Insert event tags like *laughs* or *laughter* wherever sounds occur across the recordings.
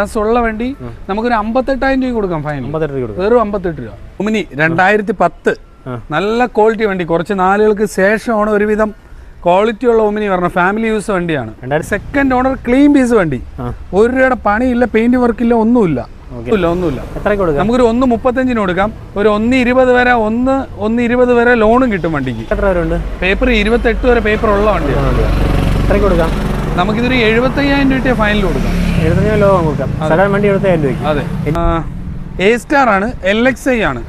ഉള്ള വണ്ടി നമുക്കൊരു അമ്പത്തെട്ടായിരം രൂപ കൊടുക്കാം ഫൈനൽ. വെറും അമ്പത്തെട്ട് രൂപ. ഉമിനി രണ്ടായിരത്തി പത്ത് നല്ല ക്വാളിറ്റി വണ്ടി. കുറച്ച് നാലുകൾക്ക് ശേഷമാണ് ഒരുവിധം ക്വാളിറ്റി ഉള്ള ഒമിനി പറഞ്ഞ ഫാമിലി യൂസ് വണ്ടിയാണ്. സെക്കൻഡ് ഓണർ ക്ലീൻ പീസ് വണ്ടി. ഒരു രൂപയുടെ പണിയില്ല പെയിന്റ് വർക്കില്ല ഒന്നുമില്ല. ഒന്നുമില്ല ഒന്നുമില്ല. നമുക്കൊരു ഒന്ന് മുപ്പത്തഞ്ചിന് കൊടുക്കാം. ഒരു ഒന്ന് ഇരുപത് വരെ ഒന്ന് ഒന്ന് ഇരുപത് വരെ ലോണും കിട്ടും വണ്ടിക്ക്. പേപ്പർ ഇരുപത്തെട്ട് വരെ പേപ്പർ ഉള്ള വണ്ടിയാണ്. കൊടുക്കാം? നമുക്കിതൊരു എഴുപത്തയ്യായിരം രൂപ ഫൈനൽ കൊടുക്കാം. എഴുപത്തഞ്ച് ലോകം കൊടുക്കാം. സാധാരണ വണ്ടി എഴുപത്തയ്യായിരം രൂപയ്ക്ക്. അതെ. എ സ്റ്റാർ ആണ് എൽ എക്സ് ഐ ആണ്.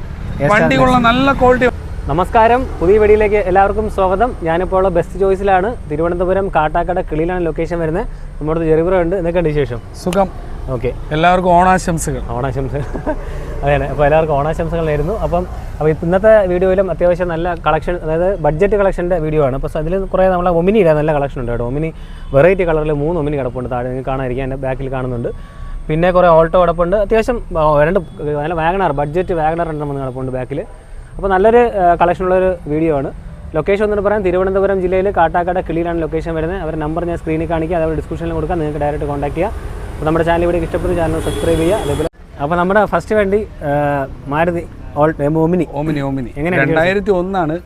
വണ്ടിക്കുള്ള കൊള്ള നല്ല ക്വാളിറ്റി നമസ്കാരം. പുതിയ വെടിയിലേക്ക് എല്ലാവർക്കും സ്വാഗതം. ഞാനിപ്പോൾ ഉള്ള ബെസ്റ്റ് ചോയ്സിലാണ് തിരുവനന്തപുരം കാട്ടാക്കട കിളിയിലാണ് ലൊക്കേഷൻ വരുന്നത്. നമ്മുടെ ജെറിബ്ര ഉണ്ട്. എന്നൊക്കെ ഉണ്ട് ശേഷം സുഖം. ഓക്കെ എല്ലാവർക്കും ഓണാശംസകൾ. ഓണാശംസകൾ. *laughs* അതെ അപ്പോൾ എല്ലാവർക്കും ഓണാശംസകളായിരുന്നു അപ്പം അപ്പോൾ ഇന്നത്തെ വീഡിയോയിലും അത്യാവശ്യം നല്ല കളക്ഷൻ അതായത് ബഡ്ജറ്റ് കളക്ഷന്റെ വീഡിയോ ആണ്. അപ്പോൾ അതിൽ കുറേ നമ്മളെ ഒമിനിയിലെ നല്ല കളക്ഷൻ ഉണ്ട് കേട്ടോ. ഒമിനി വെറൈറ്റി കളറിൽ മൂന്ന് ഒമിനി കിടപ്പുണ്ട്. താഴെ നിങ്ങൾക്ക് കാണാതിരിക്കാൻ എന്റെ ബാക്കിൽ കാണുന്നുണ്ട്. പിന്നെ കുറേ ഓൾട്ടോ കിടപ്പുണ്ട്. അത്യാവശ്യം രണ്ട് നല്ല വാഗണർ ബഡ്ജറ്റ് വാഗണർ രണ്ടെണ്ണം കിടപ്പുണ്ട് ബാക്കിൽ അപ്പോൾ നല്ലൊരു കളക്ഷനുള്ളൊരു വീഡിയോ ആണ്. ലൊക്കേഷൻ എന്ന് പറയാൻ തിരുവനന്തപുരം ജില്ലയിൽ കാട്ടാക്കട കിളിയിലാണ് ലൊക്കേഷൻ വരുന്നത്. അവരുടെ നമ്പർ ഞാൻ സ്ക്രീനിൽ കാണിക്കുക അതവർ ഡിസ്ക്രിപ്ഷനിൽ കൊടുക്കാം. നിങ്ങൾക്ക് ഡയറക്റ്റ് കോൺടാക്ട് ചെയ്യുക അപ്പോൾ നമ്മുടെ ചാനൽ ഇവിടെ ഇഷ്ടപ്പെടുന്ന ചാനൽ സബ്സ്ക്രൈബ് ചെയ്യുക. അതേപോലെ അപ്പോൾ നമ്മുടെ ഫസ്റ്റ് വണ്ടി മാരുതി ഓൾ ഒമിനി ഓമിനി ഓമിനി. എങ്ങനെ രണ്ടായിരത്തി ഒന്നാണ്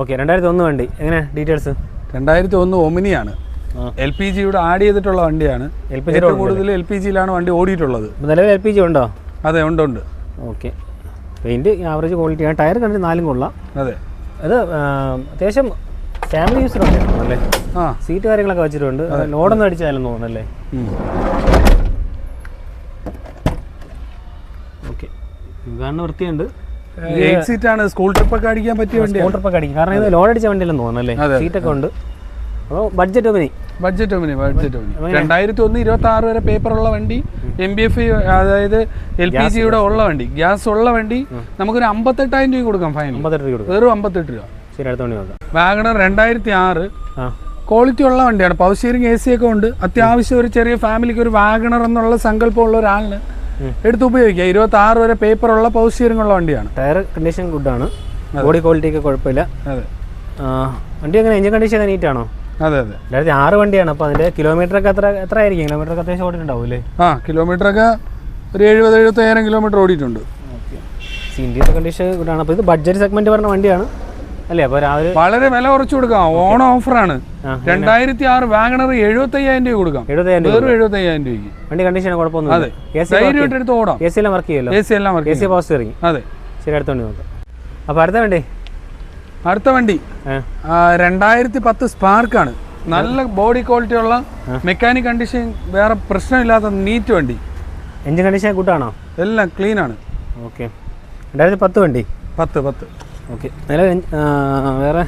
ഓക്കെ രണ്ടായിരത്തി ഒന്ന് വണ്ടി. എങ്ങനെ ഡീറ്റെയിൽസ് രണ്ടായിരത്തി ഒന്ന് ഒമിനിയാണ് ആ. എൽ പി ജിയുടെ ആഡ് ചെയ്തിട്ടുള്ള വണ്ടിയാണ്. LPG ഏറ്റവും കൂടുതൽ എൽ പി ജിയിലാണ് വണ്ടി ഓടിയിട്ടുള്ളത്. നിലവിൽ എൽ പി ജി ഉണ്ടോ? അതെ ഉണ്ട് ഉണ്ട്. ഓക്കെ. പെയിന്റ് ആവറേജ് ക്വാളിറ്റി ആണ്. ടയർ കണ്ടിട്ട് നാലും കൊള്ളാം. അതെ. അത് അത്യാവശ്യം ഫാമിലി യൂസിനുണ്ട് അല്ലേ ആ. സീറ്റ് കാര്യങ്ങളൊക്കെ വെച്ചിട്ടുണ്ട്. ലോഡൊന്നും അടിച്ചാലും തോന്നുന്നല്ലേ ഉം. ഓക്കെ കാരണം വൃത്തിയുണ്ട്. സീറ്റ് ആണ്. സ്കൂൾ ട്രിപ്പ് ഒക്കെ അടിക്കാൻ പറ്റിയ സ്കൂൾ സ്കൂട്ടറൊക്കെ അടിക്കും. കാരണം ഇത് ലോഡ് അടിച്ച വണ്ടിയല്ലെന്ന് തോന്നുന്നല്ലേ അല്ലേ? സീറ്റ് ഒക്കെ ഉണ്ട്. അപ്പോൾ budget Omni budget Omni budget Omni രണ്ടായിരത്തി ഒന്ന് ഇരുപത്തി ആറ് വരെ പേപ്പർ ഉള്ള വണ്ടി എം ബി എഫ് അതായത് എൽ പി ജിയുടെ ഉള്ള വണ്ടി. ഗ്യാസ് ഉള്ള വണ്ടി നമുക്കൊരു അമ്പത്തെട്ടായിരം രൂപ കൊടുക്കാം ഫൈനൽ വെറും അമ്പത്തെട്ട് രൂപ. ശരി അടുത്ത വണ്ടി നോക്കാം. വാഗണർ രണ്ടായിരത്തി ആറ് ക്വാളിറ്റി ഉള്ള വണ്ടിയാണ്. പവർ സ്റ്റിയറിംഗ് എ സി ഒക്കെ ഉണ്ട്. അത്യാവശ്യം ഒരു ചെറിയ ഫാമിലിക്ക് ഒരു വാഗണർ എന്നുള്ള സങ്കല്പമുള്ള ഒരാളിന്. എടുത്ത് ഉപയോഗിക്കാം ഇരുപത്തി ആറ് വരെ പേപ്പർ ഉള്ള വണ്ടിയാണ്. ടയർ കണ്ടീഷൻ ഗുഡാണ് ബോഡി ക്വാളിറ്റി ഒക്കെ കുഴപ്പമില്ല. അതെ. വണ്ടി എങ്ങനെ? എഞ്ചിൻ കണ്ടീഷൻ ഒക്കെ ആണോ? അതെ അതെ. രണ്ടായിരത്തി ആറ് വണ്ടിയാണ്. അപ്പോൾ അതിന്റെ കിലോമീറ്റർ ഒക്കെ എത്ര എത്ര ആയിരിക്കും? കിലോമീറ്റർ ഒക്കെ അത്യാവശ്യം ഓടിയിട്ടുണ്ടാവും അല്ലേ? ആ കിലോമീറ്റർ ഒക്കെ ഒരു എഴുപത് എഴുപത്തി ആയിരം കിലോമീറ്റർ ഓടിയിട്ടുണ്ട് ഇന്ത്യയുടെ കണ്ടീഷൻ ഗുഡാണ് അപ്പോൾ ഇത് ബഡ്ജറ്റ് സെഗ്മെന്റ് പറഞ്ഞ വണ്ടിയാണ്. അല്ലേ വളരെ വില കുറച്ച് കൊടുക്കാം. ഓണം ഓഫറാണ്. രണ്ടായിരത്തി ആറ് വാഗണർ എഴുപത്തി അയ്യായിരം രൂപ കൊടുക്കാം. വെറും എഴുപത്തി അയ്യായിരം രൂപയ്ക്ക്. വണ്ടി കണ്ടീഷൻ കുഴപ്പമൊന്നും അതെ. എ ധൈര്യമായിട്ട് എടുത്ത് ഓടാം. എ സി എല്ലാം വർക്ക് ചെയ്യല്ലോ. എ സി എല്ലാം എ വർക്ക് സി പോസ്റ്റ് ഇറങ്ങി. അതെ. ശരി അടുത്ത വണ്ടി നോക്കാം. അപ്പോൾ അടുത്ത വണ്ടി. അടുത്ത വണ്ടി. രണ്ടായിരത്തി പത്ത് സ്പാർക്കാണ്. നല്ല ബോഡി ക്വാളിറ്റി ഉള്ള മെക്കാനിക് കണ്ടീഷൻ വേറെ പ്രശ്നമില്ലാത്ത നീറ്റ് വണ്ടി. എഞ്ചിൻ കണ്ടീഷൻ കൂട്ടാണോ എല്ലാം ക്ലീൻ ആണ്. ഓക്കെ. രണ്ടായിരത്തി പത്ത് വണ്ടി. പത്ത് പത്ത്. ഓക്കെ. നിലവിൽ വേറെ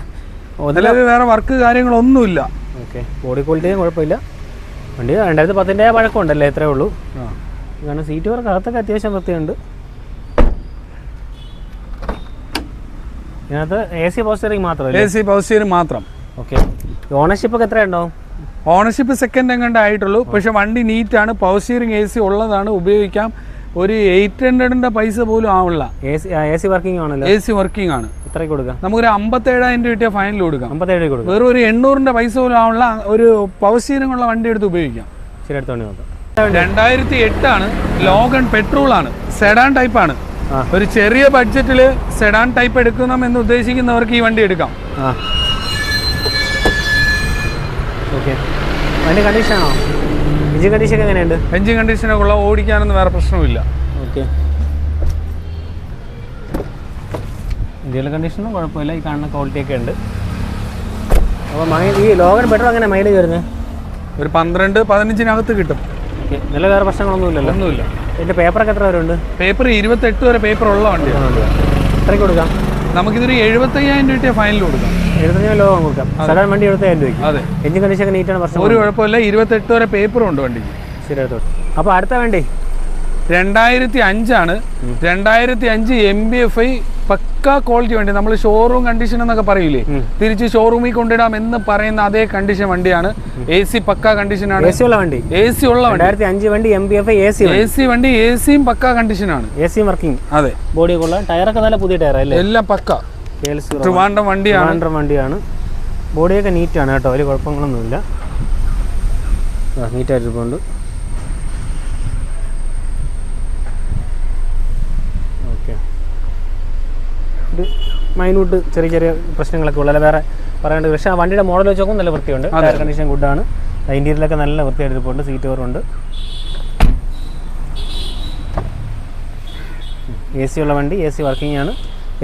നിലവിൽ വേറെ വർക്ക് കാര്യങ്ങളൊന്നുമില്ല. ഓക്കെ. ബോഡി ക്വാളിറ്റിയും കുഴപ്പമില്ല. വണ്ടി രണ്ടായിരത്തി പത്തിന്റെ പഴക്കമുണ്ടല്ലേ ഇത്രേ ഉള്ളൂ. കാരണം സീറ്റ് വർക്ക് അകത്തൊക്കെ അത്യാവശ്യം വൃത്തിയുണ്ട്. ഇതിനകത്ത് എ സി പോസ്റ്ററിങ് മാത്രം എ സി പവർ സ്റ്റിയറിംഗ് മാത്രം. ഓക്കെ. ഓണർഷിപ്പ് ഒക്കെ എത്രയുണ്ടാവും ഓണർഷിപ്പ് സെക്കൻഡ് എങ്ങാണ്ട് ആയിട്ടുള്ളൂ. പക്ഷെ വണ്ടി നീറ്റാണ് പവർ സ്റ്റിയറിംഗ് എ സി ഉള്ളതാണ്. ഉപയോഗിക്കാം. ഒരു എയ്റ്റ് ഹൺഡ്രഡിന്റെ പൈസ പോലും ആവില്ല എ സി വർക്കിംഗ് ആണല്ലോ. എ സി വർക്കിംഗ് ആണ്. ഇത്ര കൊടുക്കാം? നമുക്കൊരു അമ്പത്തേഴായിരം രൂപ കിട്ടിയ ഫൈനൽ കൊടുക്കാം. അമ്പത്തേഴ് കൊടുക്കാം. വെറും ഒരു എണ്ണൂറിന്റെ പൈസ പോലും ആവുള്ള ഒരു പവർ വണ്ടി എടുത്ത് ഉപയോഗിക്കാം. ശരി അടുത്ത വണ്ടി നോക്കാം. രണ്ടായിരത്തി എട്ടാണ് ലോഗൺ പെട്രോൾ ആണ്. സെഡാൻ ടൈപ്പ് ആണ്. ഒരു ചെറിയ ബഡ്ജറ്റിൽ സെഡാൻ ടൈപ്പ് എടുക്കണം എന്ന് ഉദ്ദേശിക്കുന്നവർക്ക് ഈ വണ്ടി എടുക്കാം. ഓക്കെ അതിന്റെ വണ്ടി കണ്ടീഷനാണോ എഞ്ചിൻ കണ്ടീഷൻ എങ്ങനെയുണ്ട്? എഞ്ചിൻ കണ്ടീഷനൊക്കെ ഉള്ള ഓടിക്കാനൊന്നും വേറെ പ്രശ്നമില്ല ഓക്കെ. ഇന്ത്യയിലെ കണ്ടീഷനും കുഴപ്പമില്ല. ഈ കാണുന്ന ക്വാളിറ്റി ഒക്കെ ഉണ്ട്. അപ്പോൾ മൈലേജ് ഈ ലോഗൻ ബെറ്റർ അങ്ങനെ മൈലേജ് വരുന്നത്? ഒരു പന്ത്രണ്ട് പതിനഞ്ചിനകത്ത് കിട്ടും. നല്ല വേറെ പ്രശ്നങ്ങളൊന്നുമില്ലല്ലോ? ഒന്നുമില്ല. ഇതിന്റെ പേപ്പറൊക്കെ എത്ര വരെ ഉണ്ട്? പേപ്പർ ഇരുപത്തെട്ട് വരെ പേപ്പർ ഉള്ള വണ്ടിയാണ്. എത്രയ്ക്ക് കൊടുക്കാം? നമുക്കിതൊരു എഴുപത്തയ്യായിരം രൂപ ഫൈനൽ കൊടുക്കാം. എഴുപത്തഞ്ച് രൂപ കൊടുക്കാം. വണ്ടി എഴുപത്തയ്യായിരം അതെ. എഞ്ചിൻ കണ്ടീഷൻ നീറ്റാണ് പ്രശ്നം ഒരു കുഴപ്പമില്ല. ഇരുപത്തെട്ട് വരെ പേപ്പറും ഉണ്ട് വണ്ടിക്ക്. ശരി അപ്പോൾ അടുത്ത വണ്ടി? രണ്ടായിരത്തി അഞ്ചാണ്. രണ്ടായിരത്തി അഞ്ച് എം ബി എഫ് ഐ പക്ക ക്വാളിറ്റി വണ്ടി. നമ്മൾ ഷോറൂം കണ്ടീഷൻ എന്നൊക്കെ പറയൂലേ തിരിച്ച് ഷോറൂമിൽ കൊണ്ടിടാം എന്ന് പറയുന്ന അതേ കണ്ടീഷൻ വണ്ടിയാണ്. എ സി പക്ക കണ്ടീഷനാണ് എ സി ഉള്ള വണ്ടി. എ സി ഉള്ള വണ്ടി. അഞ്ച് വണ്ടി M B F A C A C വണ്ടി എ സിയും പക്ക കണ്ടീഷനാണ് എ സി വർക്കിംഗ് അതെ. ബോഡി കൊള്ളാം ടയറൊക്കെ നല്ല പുതിയ ടയർ അല്ലേ? എല്ലാം പക്ക. ട്രിവാൻഡ്രം വണ്ടിയാണ്. ട്രിവാൻഡ്രം വണ്ടിയാണ്. ബോഡിയൊക്കെ നീറ്റാണ് കേട്ടോ. വലിയ കുഴപ്പങ്ങളൊന്നുമില്ല. നീറ്റായിട്ടിരിപ്പുണ്ട് ഓക്കെ നീറ്റായിട്ടിരിപ്പുണ്ട് മൈന്യൂട്ട് ചെറിയ ചെറിയ പ്രശ്നങ്ങളൊക്കെ ഉള്ള. വേറെ പറയേണ്ടത് പക്ഷേ ആ വണ്ടിയുടെ മോഡൽ വെച്ച് നോക്കുമ്പോൾ നല്ല വൃത്തിയുണ്ട്. എയർ കണ്ടീഷൻ ഗുഡാണ് ഇന്റീരിയലൊക്കെ നല്ല വൃത്തിയായിട്ട് ഇരിപ്പുണ്ട്. സീറ്റ് കവറുണ്ട് എ സി ഉള്ള വണ്ടി എ സി വർക്കിംഗ് ആണ്.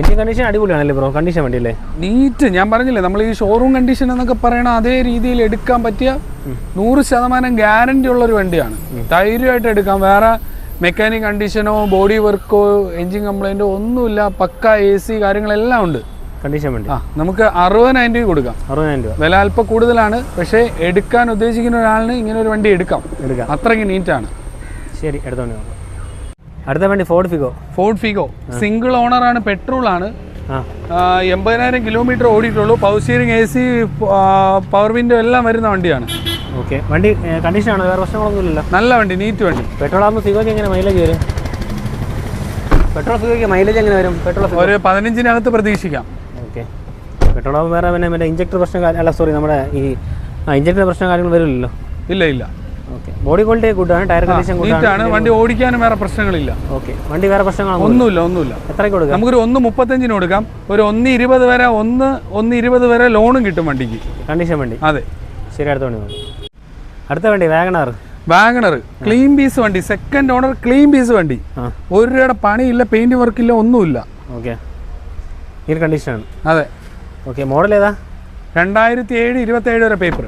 എൻജിൻ കണ്ടീഷൻ അടിപൊളിയാണല്ലേ ബ്രോ കണ്ടീഷൻ വണ്ടി അല്ലേ? നീറ്റ് ഞാൻ പറഞ്ഞില്ലേ നമ്മൾ ഈ ഷോറൂം കണ്ടീഷൻ എന്നൊക്കെ പറയണ അതേ രീതിയിൽ എടുക്കാൻ പറ്റിയ നൂറ് ശതമാനം ഗ്യാരണ്ടി ഉള്ള ഒരു വണ്ടിയാണ് ധൈര്യമായിട്ട് എടുക്കാം. വേറെ മെക്കാനിക് കണ്ടീഷനോ ബോഡി വർക്കോ എൻജിൻ കംപ്ലൈന്റോ ഒന്നുമില്ല. പക്ക എ സി കാര്യങ്ങളെല്ലാം ഉണ്ട്. കണ്ടീഷൻ വേണ്ടി ആ നമുക്ക് അറുപതിനായിരം രൂപ കൊടുക്കാം. അറുപതിനായിരം രൂപ. വില അല്പം കൂടുതലാണ്. പക്ഷേ എടുക്കാൻ ഉദ്ദേശിക്കുന്ന ഒരാളിന് ഇങ്ങനെ ഒരു വണ്ടി എടുക്കാം. എടുക്കാം. അത്രയ്ക്ക് നീറ്റാണ് ശരി എടുത്തോണ്ട് അടുത്ത വണ്ടി Ford Figo Ford Figo single ഓണറാണ് പെട്രോൾ ആണ് എൺപതിനായിരം kilometre ഓടിയിട്ടുള്ളൂ. Power steering A C power window എല്ലാം വരുന്ന വണ്ടിയാണ്. ഓക്കെ. വണ്ടി കണ്ടീഷൻ ആണ്? വേറെ പ്രശ്നങ്ങളൊന്നുമില്ലല്ലോ നല്ല വണ്ടി നീറ്റ് വണ്ടി. പെട്രോൾ ആകുമ്പോൾ സിഗോയ്ക്ക് എങ്ങനെ മൈലേജ് വരും? പെട്രോൾ സിഗോയ്ക്ക് മൈലേജ് എങ്ങനെ വരും? പെട്രോൾ ഒരു പതിനഞ്ചിനകത്ത് പ്രതീക്ഷിക്കാം. ഓക്കെ. പെട്രോൾ ആകുമ്പോൾ വേറെ പിന്നെ മറ്റേ ഇഞ്ചക്ടർ പ്രശ്നം അല്ല സോറി നമ്മുടെ ഈ ഇഞ്ചക്ടർ പ്രശ്നം കാര്യങ്ങൾ വരില്ലല്ലോ? ഇല്ല ഇല്ല. ഓക്കെ. ബോഡി ക്വാളിറ്റി ഗുഡാണ് ടയർ കണ്ടീഷൻ നീറ്റാണ് ഗുഡാണ് വണ്ടി ഓടിക്കാനും വേറെ പ്രശ്നങ്ങളില്ല. ഓക്കെ. വണ്ടി വേറെ പ്രശ്നങ്ങളൊന്നും ഒന്നുമില്ല ഒന്നുമില്ല. എത്രയ്ക്ക് കൊടുക്കാം? നമുക്കൊരു ഒന്ന് മുപ്പത്തഞ്ചിന് കൊടുക്കാം. ഒരു ഒന്ന് ഇരുപത് വരെ ഒന്ന് ഒന്ന് ഇരുപത് വരെ ലോണും കിട്ടും വണ്ടിക്ക്. കണ്ടീഷൻ വണ്ടി. അതെ. ശരി അടുത്ത വണ്ടി അടുത്ത വണ്ടി വാഗണർ വാഗണർ ക്ലീൻ പീസ് വണ്ടി. സെക്കൻഡ് ഓണർ ക്ലീൻ പീസ് വണ്ടി. ഒരു രൂപയുടെ പണിയില്ല പെയിന്റ് വർക്ക് വർക്കില്ല ഒന്നുമില്ല. ഓക്കെ. ഈ കണ്ടീഷനാണ് അതെ. ഓക്കെ മോഡൽ ഏതാ? രണ്ടായിരത്തി ഏഴ് ഇരുപത്തി ഏഴ് വരെ പേപ്പർ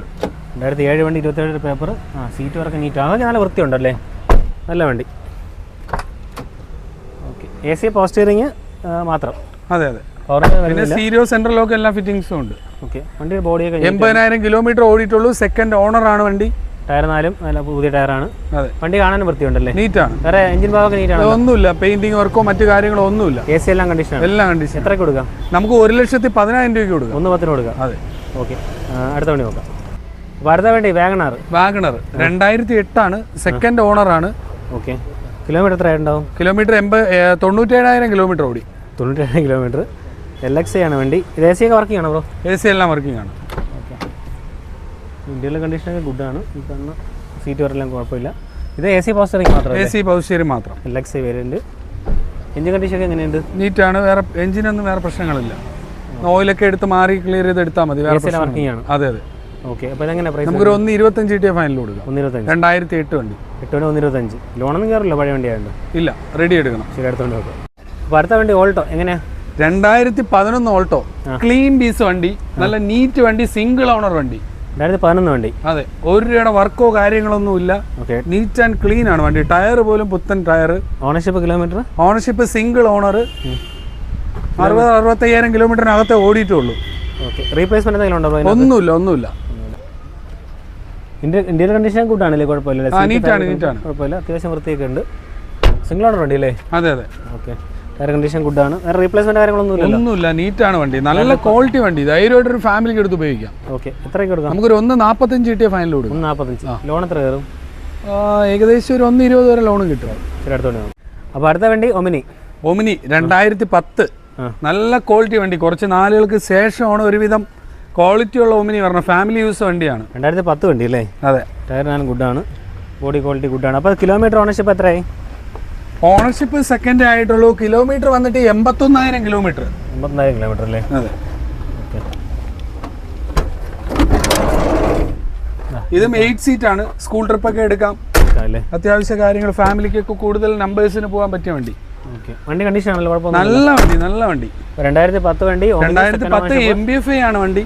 രണ്ടായിരത്തി ഏഴ് വണ്ടി ഇരുപത്തേഴ് പേപ്പർ ആ സീറ്റ് വർക്ക് നീറ്റ് അതൊക്കെ നല്ല വൃത്തിയുണ്ടല്ലേ? നല്ല വണ്ടി. Okay. A C power steering മാത്രം. അതെ അതെ. പിന്നെ സീരിയോ സെൻട്രൽ ലോക്ക് എല്ലാ ഫിറ്റിങ്സും ഉണ്ട്. ഓക്കെ. വണ്ടിയുടെ ബോഡിയൊക്കെ എൺപതിനായിരം കിലോമീറ്റർ ഓടിയിട്ടുള്ളൂ. സെക്കൻഡ് ഓണർ ആണ് വണ്ടി. ടയർ നാലും നല്ല പുതിയ ടയറാണ്. വണ്ടി കാണാനും വൃത്തിയുണ്ടല്ലേ? നീറ്റാണ്. വേറെ എഞ്ചിൻ ഭാഗമൊക്കെ നീറ്റാണ്? ഒന്നുമില്ല. പെയിന്റിംഗ് വർക്കോ മറ്റു കാര്യങ്ങളോ ഒന്നുമില്ല. എ സി എല്ലാം കണ്ടീഷനാണ്? എല്ലാം കണ്ടീഷൻ എത്ര കൊടുക്കാം? നമുക്ക് ഒരു ലക്ഷത്തി പതിനായിരം രൂപയ്ക്ക് കൊടുക്കാം. ഒന്ന് പത്തിന് കൊടുക്കാം. അതെ. ഓക്കെ. അടുത്ത വണ്ടി നോക്കാം. അപ്പോൾ വേണ്ടി വാഗണാർ വാഗണർ രണ്ടായിരത്തി എട്ടാണ്. സെക്കൻഡ് ഓണർ ആണ് ഓക്കെ. കിലോമീറ്റർ എത്ര ഉണ്ടാവും കിലോമീറ്റർ എൺപത് തൊണ്ണൂറ്റേഴായിരം കിലോമീറ്റർ ഓടി. തൊണ്ണൂറ്റേഴ് കിലോമീറ്റർ. എൽ എക്സ് ആണ് വണ്ടി. ഇത് എ സി ഒക്കെ വർക്കിംഗ് ആണോ ബ്രോ? എ സി എല്ലാം വർക്കിംഗ് ആണ്. ഇന്ത്യയിലെ കണ്ടീഷനൊക്കെ ഗുഡാണ് ഈ കാണുന്ന സീറ്റ് വരെല്ലാം കുഴപ്പമില്ല. ഇത് എ സി പോസ്റ്ററിങ് എ മാത്രമേ സി പൗശ്ശേരി മാത്രം. എക്സ് വേരിയന്റ് എഞ്ചിൻ കണ്ടീഷൻ ഒക്കെ എങ്ങനെയുണ്ട്? നീറ്റാണ് വേറെ എഞ്ചിനൊന്നും വേറെ പ്രശ്നങ്ങളില്ല. ഓയിലൊക്കെ എടുത്ത് മാറി ക്ലിയർ ചെയ്ത് എടുത്താൽ മതി. വേറെ എ വർക്കിംഗ് ആണ്. അതെ അതെ. ഓക്കെ അപ്പോൾ ഇതെങ്ങനെ പ്രൈസ് നമുക്കൊരു ഒന്ന് ഇരുപത്തഞ്ച് കിട്ടിയ ഫൈനൽ കൊടുക്കാം. ഒന്ന് ഇരുപത്തഞ്ച്. രണ്ടായിരത്തി എട്ട് വണ്ടി. എട്ട് വണ്ടി ഒന്ന് ഇരുപത്തഞ്ച്. ലോണൊന്നും കയറില്ല പഴയ വണ്ടിയായിട്ട് ഇല്ല റെഡി എടുക്കണം. ശരി അടുത്തോണ്ട് നോക്കാം. അപ്പോൾ അടുത്ത വണ്ടി ഓൾട്ടോ എങ്ങനെയാ? രണ്ടായിരത്തി പതിനൊന്ന് ഓൾട്ടോ ക്ലീൻ പീസ് വണ്ടി. നല്ല നീറ്റ് വണ്ടി സിംഗിൾ ഓണർ വണ്ടി. രണ്ടായിരത്തി പതിനൊന്ന് വണ്ടി. അതെ. ഒരു രൂപയുടെ വർക്കോ കാര്യങ്ങളൊന്നും ഇല്ല. ഓക്കെ നീറ്റ് ആൻഡ് ക്ലീൻ ആണ് വണ്ടി. ടയർ പോലും പുത്തൻ tyre ownership kilometre ownership single owner അറുപത് അറുപത്തയ്യായിരം കിലോമീറ്ററിനകത്തെ ഓടിയിട്ടുള്ളൂ. ഓക്കെ റീപ്ലേസ്മെന്റ് എന്തെങ്കിലും ഉണ്ടോ ഒന്നുമില്ല ഒന്നുമില്ല. ഇന്ത്യ ഇന്ത്യയുടെ കണ്ടീഷൻ കൂട്ടാണല്ലേ കുഴപ്പമില്ല. നീറ്റാണ് നീറ്റാണ് കുഴപ്പമില്ല. അത്യാവശ്യം വൃത്തിയൊക്കെ ഉണ്ട്. സിംഗിൾ ഓണർ വണ്ടി അല്ലേ? അതെ അതെ. ഓക്കെ കണ്ടീഷൻ ഗുഡ് വേറെ റീപ്ലേസ്മെന്റ് കാര്യങ്ങളൊന്നും ഒന്നുമില്ല നീറ്റാണ് വണ്ടി. നല്ല ക്വാളിറ്റി വണ്ടി. ധൈര്യമായിട്ട് ഒരു ഫാമിലിക്ക് എടുത്ത് ഉപയോഗിക്കാം. ഓക്കെ എത്രയ്ക്ക് കൊടുക്കാം നമുക്കൊരു ഒന്ന് നാൽപ്പത്തഞ്ച് കിട്ടിയ ഫൈനൽ കൊടുക്കും. നാൽപ്പത്തഞ്ച് ലോൺ എത്ര കയറും? ഏകദേശം ഒരു ഒന്ന് ഇരുപത് വരെ ലോണും കിട്ടും. അപ്പോൾ അടുത്ത വണ്ടി ഒമിനി. ഒമിനി രണ്ടായിരത്തി പത്ത് നല്ല ക്വാളിറ്റി വണ്ടി. കുറച്ച് നാളുകൾക്ക് ശേഷമാണ് ഒരുവിധം ക്വാളിറ്റി ഉള്ള ഒമിനി പറഞ്ഞ ഫാമിലി യൂസ് വണ്ടിയാണ്. രണ്ടായിരത്തി പത്ത് വണ്ടി അല്ലേ? അതെ. ടയർ ഞാൻ ഗുഡാണ് ബോഡി ക്വാളിറ്റി ഗുഡാണ് അപ്പോൾ കിലോമീറ്റർ ഓണർഷിപ്പ് എത്രയായി? ഓണർഷിപ്പ് സെക്കൻഡ് ആയിട്ടുള്ളൂ. കിലോമീറ്റർ വന്നിട്ട് എൺപത്തൊന്നായിരം കിലോമീറ്റർ എൺപത്തിനായിരം കിലോമീറ്റർ അല്ലേ? അതെ. ഇതും എയ്റ്റ് സീറ്റ് ആണ്. സ്കൂൾ ട്രിപ്പൊക്കെ എടുക്കാം. അത്യാവശ്യ കാര്യങ്ങൾ. ഫാമിലിക്കൊക്കെ കൂടുതൽ നമ്പേഴ്സിന് പോകാൻ പറ്റിയ വണ്ടി. വണ്ടി കണ്ടീഷൻ ആണല്ലോ നല്ല വണ്ടി നല്ല വണ്ടി. രണ്ടായിരത്തി പത്ത് വണ്ടി രണ്ടായിരത്തി പത്ത് എം ബി എഫ് ഐ ആണ് വണ്ടി.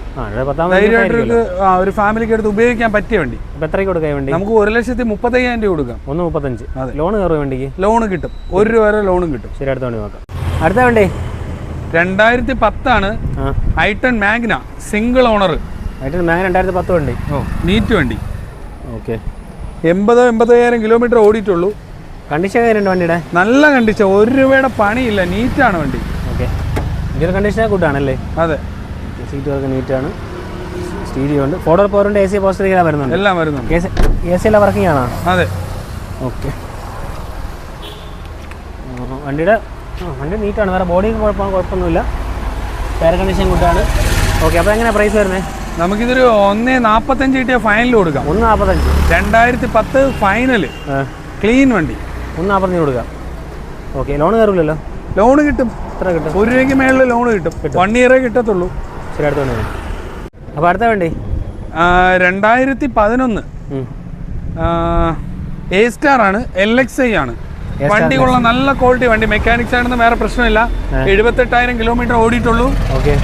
ഒരു ഫാമിലിക്ക് എടുത്ത് ഉപയോഗിക്കാൻ പറ്റിയ വണ്ടി. അപ്പോൾ എത്രയ്ക്ക് കൊടുക്കാൻ വേണ്ടി? നമുക്ക് ഒരു ലക്ഷത്തി മുപ്പത്തയ്യായിരം രൂപ കൊടുക്കാം. ഒന്ന് മുപ്പത്തഞ്ച്. ലോൺ കയറും വണ്ടിക്ക്? ലോൺ കിട്ടും. ഒരു രൂപ വരെ ലോണും കിട്ടും. ശരി അടുത്ത വണ്ടി നോക്കാം. അടുത്ത വണ്ടി. രണ്ടായിരത്തി പത്താണ് i ten Magna single owner ആയിട്ട് മാഗ്ന രണ്ടായിരത്തി പത്ത് വണ്ടി. ഓ നീറ്റ് വണ്ടി. ഓക്കെ. എൺപതോ എൺപത്തയ്യായിരം കിലോമീറ്റർ ഓടിയിട്ടുള്ളൂ. കണ്ടീഷൻ എങ്ങനെയുണ്ട് വണ്ടിയുടെ? നല്ല കണ്ടീഷൻ. ഒരു രൂപയുടെ പണിയില്ല. നീറ്റാണ് വണ്ടി. ഓക്കെ. ഇതിന്റെ കണ്ടീഷൻ കൂട്ടാണല്ലേ? അതെ. സീറ്റ് വർക്ക് നീറ്റാണ്. സ്റ്റീരിയോ ഉണ്ട്. ഫോട്ടോ പോരുണ്ട് എ സി പോസ്റ്ററിങ്ങനെ വരുന്നുണ്ട്. എല്ലാം വരുന്നുണ്ട്. എ സി എല്ലാം വർക്കിംഗ് ആണോ? അതെ. ഓക്കെ. വണ്ടിയുടെ വണ്ടി നീറ്റാണ്. വേറെ ബോഡി കുഴപ്പം കുഴപ്പമൊന്നുമില്ല. ടയർ കണ്ടീഷൻ കൂട്ടാണ്. ഓക്കെ അപ്പോൾ എങ്ങനെയാണ് പ്രൈസ് വരുന്നത് നമുക്കിതൊരു ഒന്നേ നാൽപ്പത്തഞ്ച് കിട്ടിയ ഫൈനൽ കൊടുക്കാം. ഒന്ന് നാൽപ്പത്തഞ്ച് രണ്ടായിരത്തി പത്ത് ഫൈനൽ ക്ലീൻ വണ്ടി. ഒന്ന് പറഞ്ഞു കൊടുക്കാം. ഓക്കെ ലോൺ കയറില്ലല്ലോ ലോൺ കിട്ടും. എത്ര കിട്ടും? ഒരു രൂപയ്ക്ക് മേളിൽ ലോൺ കിട്ടും. വൺ ഇയറേ കിട്ടത്തുള്ളൂ. ശരി അടുത്തോണ്ട് വേണ്ടി അപ്പോൾ അടുത്ത വണ്ടി? രണ്ടായിരത്തി പതിനൊന്ന് എ സ്റ്റാർ ആണ് എൽ എക്സ് ഐ ആണ്. വണ്ടി കൊള്ള നല്ല ക്വാളിറ്റി വണ്ടി. മെക്കാനിക്സ് ആണെന്ന് വേറെ പ്രശ്നമില്ല. എഴുപത്തെട്ടായിരം കിലോമീറ്റർ ഓടിയിട്ടുള്ളൂ. ഓക്കെ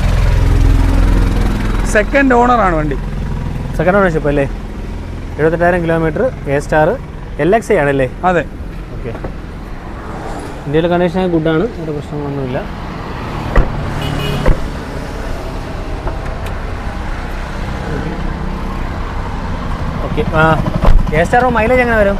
സെക്കൻഡ് ഓണർ ആണ് വണ്ടി. സെക്കൻഡ് ഓണർഷിപ്പ് അല്ലേ? എഴുപത്തെട്ടായിരം kilometre A star L X I ആണല്ലേ? അതെ. ഓക്കെ. ഇന്ത്യയിലെ കണ്ടീഷൻ ഗുഡാണ് ഒരു പ്രശ്നങ്ങളൊന്നുമില്ല. ഓക്കെ. ആ എ സ്റ്റാർ മൈലേജ് എങ്ങനെ വരും?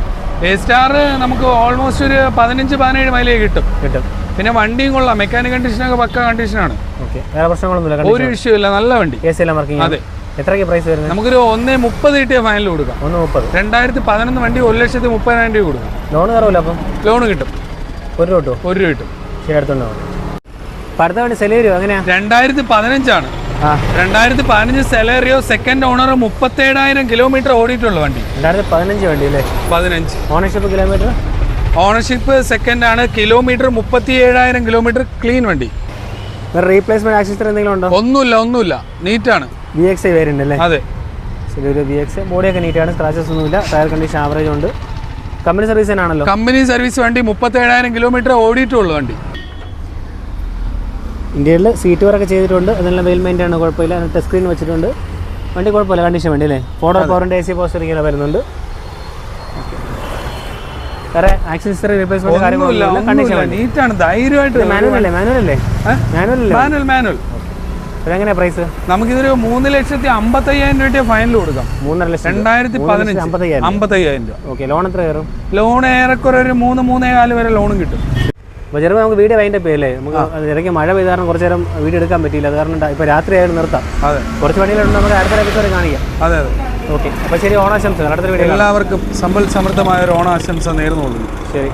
എ സ്റ്റാർ നമുക്ക് ഓൾമോസ്റ്റ് ഒരു പതിനഞ്ച് പതിനേഴ് മൈലേജ് കിട്ടും. കിട്ടും. പിന്നെ വണ്ടിയും കൊള്ളാം. മെക്കാനിക് കണ്ടീഷനൊക്കെ പക്ക കണ്ടീഷനാണ് ഓക്കെ. വേറെ പ്രശ്നങ്ങളൊന്നുമില്ല ഒരു വിഷയമില്ല നല്ല വണ്ടി. എ സി എല്ലാം വർക്കിംഗ് അതെ. എത്രയ്ക്ക് പ്രൈസ് വരുന്നത്? നമുക്കൊരു ഒന്നേ മുപ്പത് കിട്ടിയ ഫൈനൽ കൊടുക്കാം. ഒന്ന് മുപ്പത്. രണ്ടായിരത്തി പതിനൊന്ന് വണ്ടി ഒരു ലക്ഷത്തി മുപ്പതിനായിരം രൂപ കൊടുക്കും. ലോൺ കയറില്ല അപ്പം? ലോൺ കിട്ടും. ഒരു രൂപ കിട്ടുമോ ഒരു രൂപ കിട്ടും. ശരി അടുത്തുണ്ടോ അപ്പം അടുത്ത വണ്ടി സെലേരിയോ എങ്ങനെയാ? രണ്ടായിരത്തി പതിനഞ്ചാണ് രണ്ടായിരത്തി പതിനഞ്ച് സെലേറിയോ സെക്കൻഡ് ഓണർ മുപ്പത്തേഴായിരം കിലോമീറ്റർ ഓടിയിട്ടുള്ള വണ്ടി. രണ്ടായിരത്തി പതിനഞ്ച് വണ്ടി അല്ലേ? പതിനഞ്ച്. ഓണർഷിപ്പ് കിലോമീറ്റർ ഓണർഷിപ്പ് സെക്കൻഡ് ആണ്. കിലോമീറ്റർ മുപ്പത്തി ഏഴായിരം കിലോമീറ്റർ ക്ലീൻ വണ്ടി റീപ്ലേസ്മെന്റ് ആക്സിസ്റ്റർ എന്തെങ്കിലും ഉണ്ടോ? ഒന്നുമില്ല ഒന്നുമില്ല. നീറ്റാണ് ബി എക്സ് ഐ വേരിയന്റ് അല്ലേ അതെ ഒരു ബി എക്സ് ബോഡിയൊക്കെ നീറ്റാണ് സ്ക്രാച്ചസ് ഒന്നുമില്ല ടയർ കണ്ടീഷൻ ആവറേജ് ഉണ്ട്. കമ്പനി സർവീസ് തന്നെയാണല്ലോ? കമ്പനി സർവീസ് വണ്ടി മുപ്പത്തേഴായിരം കിലോമീറ്റർ ഓടിയിട്ടുള്ളൂ വണ്ടി. ഇന്ത്യയിൽ സീറ്റ് വർക്ക് ചെയ്തിട്ടുണ്ട്. അതെല്ലാം വെയിൽ മെയിന്റെ ആണ് കുഴപ്പമില്ല. ടച്ച് സ്ക്രീൻ വെച്ചിട്ടുണ്ട്. വണ്ടി കുഴപ്പമില്ല കണ്ടീഷൻ വണ്ടി അല്ലേ? ഫോട്ടോ പവറിന്റെ എ സി പോസ്റ്റ് എല്ലാം വരുന്നുണ്ട്. വേറെ ആക്സിസ്റ്റർ റീപ്ലേസ്മെന്റ് കാര്യങ്ങളൊന്നുമില്ല. കണ്ടീഷൻ നീറ്റാണ് ധൈര്യമായിട്ട് മാനുവൽ അല്ലേ? മാനുവൽ അല്ലേ? മാനുവൽ മാനുവൽ മാനുവൽ അതെങ്ങനെയാ പ്രൈസ് നമുക്കിതൊരു മൂന്ന് ലക്ഷത്തി അമ്പത്തയ്യായിരം രൂപ ഫൈനൽ കൊടുക്കാം. മൂന്നര ലക്ഷം രണ്ടായിരത്തി പതിനഞ്ച്. അമ്പത്തയ്യായിരം അമ്പത്തയ്യായിരം രൂപ. ഓക്കെ ലോൺ എത്ര കയറും? ലോൺ ഏറെക്കുറെ ഒരു മൂന്ന് മൂന്നേ കാൽ വരെ ലോണും കിട്ടും. അപ്പോൾ ചിലപ്പോൾ നമുക്ക് വീഡിയോ അപ്പ് ചെയ്യല്ലേ നമുക്ക് ഇടയ്ക്ക് മഴ പെയ്ത കാരണം കുറച്ച് നേരം വീഡിയോ എടുക്കാൻ പറ്റിയില്ല. അത് കാരണം ഇപ്പോൾ രാത്രി ആയാലും നിർത്താം. അതെ. കുറച്ച് പണികളുണ്ട് നമുക്ക് അടുത്ത എപ്പിസോഡ് കാണിക്കാം. അതെ അതെ. ഓക്കെ അപ്പോൾ ശരി ഓണാശംസകൾ. അടുത്ത വീഡിയോ എല്ലാവർക്കും സമ്പൽ സമൃദ്ധമായ ഒരു ഓണാശംസ നേർന്നുകൊള്ളുന്നു ശരി.